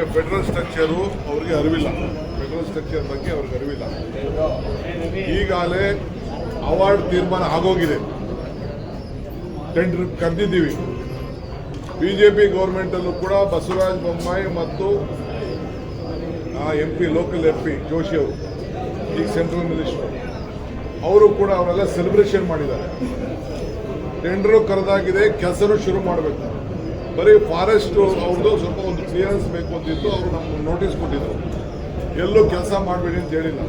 Structure ಅವ್ರಿಗೆ ಅರಿವಿಲ್ಲ. Federal structure ಬಗ್ಗೆ ಅವ್ರಿಗೆ ಅರಿವಿಲ್ಲ. ಈಗಾಗಲೇ ಅವಾರ್ಡ್ ತೀರ್ಮಾನ ಆಗೋಗಿದೆ. ಟೆಂಡರ್ ಕರೆದಿದ್ದೀವಿ. ಬಿಜೆಪಿ ಗೌರ್ಮೆಂಟಲ್ಲೂ ಕೂಡ ಬಸವರಾಜ ಬೊಮ್ಮಾಯಿ ಮತ್ತು M P local M P Joshi ಅವರು, ಈಗ ಸೆಂಟ್ರಲ್ ಮಿನಿಸ್ಟರ್ ಅವರು ಕೂಡ ಅವರೆಲ್ಲ ಸೆಲೆಬ್ರೇಷನ್ ಮಾಡಿದ್ದಾರೆ. ಟೆಂಡರು ಕರೆದಾಗಿದೆ ಕೆಲಸನೂ ಶುರು ಮಾಡಬೇಕು. ಬರೀ ಫಾರೆಸ್ಟ್ ಅವ್ರದ್ದು ಸ್ವಲ್ಪ ಒಂದು ಕ್ಲಿಯರೆನ್ಸ್ ಬೇಕು ಅಂತಿತ್ತು, ಅವರು ನಮ್ಗೆ ನೋಟಿಸ್ ಕೊಟ್ಟಿದ್ರು. ಎಲ್ಲೂ ಕೆಲಸ ಮಾಡಬೇಡಿ ಅಂತ ಹೇಳಿಲ್ಲ.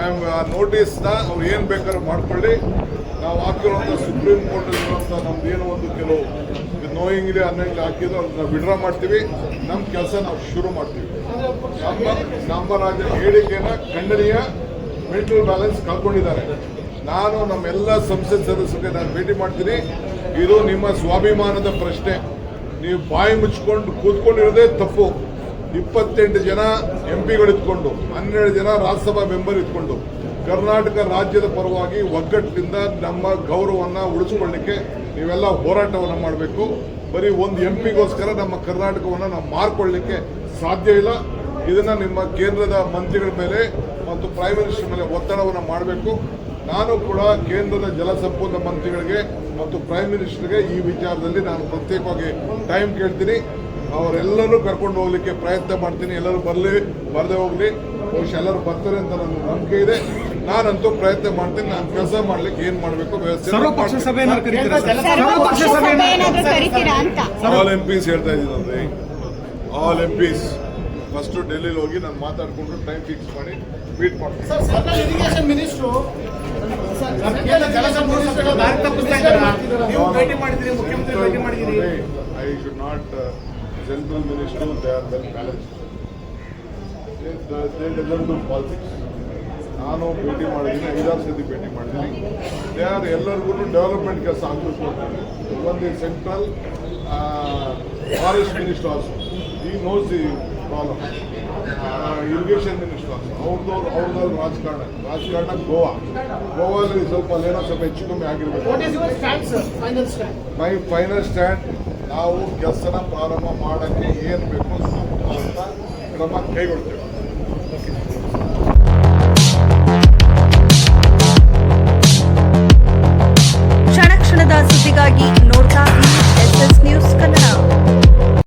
ಆ ನೋಟಿಸ್ನ ಅವ್ರು ಏನು ಬೇಕಾದ್ರೂ ಮಾಡ್ಕೊಳ್ಳಿ. ನಾವು ಹಾಕಿರುವಂಥ ಸುಪ್ರೀಂ ಕೋರ್ಟಲ್ಲಿರುವಂಥ ನಮ್ದು ಏನೋ ಒಂದು ಕೆಲವು ನೋಯಿಂಗ್ ಇದೆ ಅನ್ನಂಗೆ ಹಾಕಿದ್ರು ಅದನ್ನ ವಿಡ್ರಾ ಮಾಡ್ತೀವಿ. ನಮ್ಮ ಕೆಲಸ ನಾವು ಶುರು ಮಾಡ್ತೀವಿ. ನಮ್ಮ ನಮ್ಮ ರಾಜ್ಯ ಹೇಳಿಕೆನ ಖಂಡನೀಯ ಮೆಂಟಲ್ ಬ್ಯಾಲೆನ್ಸ್ ಕಳ್ಕೊಂಡಿದ್ದಾರೆ. ನಾನು ನಮ್ಮೆಲ್ಲ ಸಂಸತ್ ಸದಸ್ಯರಿಗೆ ನಾನು ಭೇಟಿ ಮಾಡ್ತೀನಿ. ಇದು ನಿಮ್ಮ ಸ್ವಾಭಿಮಾನದ ಪ್ರಶ್ನೆ. ನೀವು ಬಾಯಿ ಮುಚ್ಕೊಂಡು ಕೂತ್ಕೊಂಡಿರೋದೇ ತಪ್ಪು. ಇಪ್ಪತ್ತೆಂಟು ಜನ ಎಂ ಪಿಗಳು ಇದ್ಕೊಂಡು ಹನ್ನೆರಡು ಜನ ರಾಜ್ಯಸಭಾ ಮೆಂಬರ್ ಇದ್ಕೊಂಡು, ಕರ್ನಾಟಕ ರಾಜ್ಯದ ಪರವಾಗಿ ಒಗ್ಗಟ್ಟಿನಿಂದ ನಮ್ಮ ಗೌರವವನ್ನು ಉಳಿಸ್ಕೊಳ್ಳಿಕ್ಕೆ ನೀವೆಲ್ಲ ಹೋರಾಟವನ್ನು ಮಾಡಬೇಕು. ಬರೀ ಒಂದು ಎಂ ಪಿಗೋಸ್ಕರ ನಮ್ಮ ಕರ್ನಾಟಕವನ್ನು ನಾವು ಮಾರ್ಕೊಳ್ಳಿಕ್ಕೆ ಸಾಧ್ಯ ಇಲ್ಲ. ಇದನ್ನು ನಿಮ್ಮ ಕೇಂದ್ರದ ಮಂತ್ರಿಗಳ ಮೇಲೆ ಮತ್ತು ಪ್ರೈಮ್ ಮಿನಿಸ್ಟರ್ ಮೇಲೆ ಒತ್ತಡವನ್ನು ಮಾಡಬೇಕು. ನಾನು ಕೂಡ ಕೇಂದ್ರದ ಜಲಸಂಪನ್ಮೂಲ ಮಂತ್ರಿಗಳಿಗೆ ಮತ್ತು ಪ್ರೈಮ್ ಮಿನಿಸ್ಟರ್ಗೆ ಈ ವಿಚಾರದಲ್ಲಿ ನಾನು ಪ್ರತ್ಯೇಕವಾಗಿ ಟೈಮ್ ಕೇಳ್ತೀನಿ. ಅವರೆಲ್ಲರೂ ಕರ್ಕೊಂಡು ಹೋಗ್ಲಿಕ್ಕೆ ಪ್ರಯತ್ನ ಮಾಡ್ತೀನಿ. ಎಲ್ಲರೂ ಬರಲಿ ಬರದೇ ಹೋಗಲಿ. ಬಹುಶಃ ಎಲ್ಲರೂ ಬರ್ತಾರೆ ಅಂತ ನನ್ನ ನಂಬಿಕೆ ಇದೆ. ನಾನಂತೂ ಪ್ರಯತ್ನ ಮಾಡ್ತೀನಿ. ನಾನು ಕೆಲಸ ಮಾಡ್ಲಿಕ್ಕೆ ಏನ್ ಮಾಡಬೇಕು ವ್ಯವಸ್ಥೆ ಆಲ್ ಎಂ ಪಿಸ್ ಹೇಳ್ತಾ ಇದ್ದೀನಿ ಆಲ್ ಎಂ ಪಿಸ್ ಫಸ್ಟ್ ಡೆಲ್ಲಿಲಿ ಹೋಗಿ ನಾನು ಮಾತಾಡ್ಕೊಂಡು ಟೈಮ್ ಫಿಕ್ಸ್ ಮಾಡಿ ಮೀಟ್ ಮಾಡ್ತೀನಿ. I should not general minister they are well balance politics ನಾನು ಭೇಟಿ ಮಾಡಿದ್ದೀನಿ ಐದಾರು ಸತಿ ಭೇಟಿ ಮಾಡಿದ್ದೀನಿ. ದೇ ಆರ್ ಎಲ್ಲರಿಗೂ ಡೆವಲಪ್ಮೆಂಟ್ ಕೆಲಸ ಆಗ್ಬೇಕು ಒಂದು ಸೆಂಟ್ರಲ್ ಫಾರೆಸ್ಟ್ ಮಿನಿಸ್ಟರ್ ಆಲ್ಸೋ ಈ knows the problem irrigation ministers ಅವ್ರದ್ದು ಅವ್ರದ್ದು ರಾಜಕಾರಣ. ರಾಜಕಾರಣ ಗೋವಾ. ಗೋವಾದಲ್ಲಿ ಸ್ವಲ್ಪ ಅಲ್ಲೇನೋ ಸ್ವಲ್ಪ ಹೆಚ್ಚು ಕಮ್ಮಿ ಆಗಿರ್ಬೇಕು. ಮೈ ಫೈನಲ್ ಸ್ಟ್ಯಾಂಡ್ ನಾವು ಕೆಲಸನ ಪ್ರಾರಂಭ ಮಾಡೋಕ್ಕೆ ಏನು ಬೇಕು ಅಂತ ಕ್ರಮ ಕೈಗೊಳ್ತೇವೆ.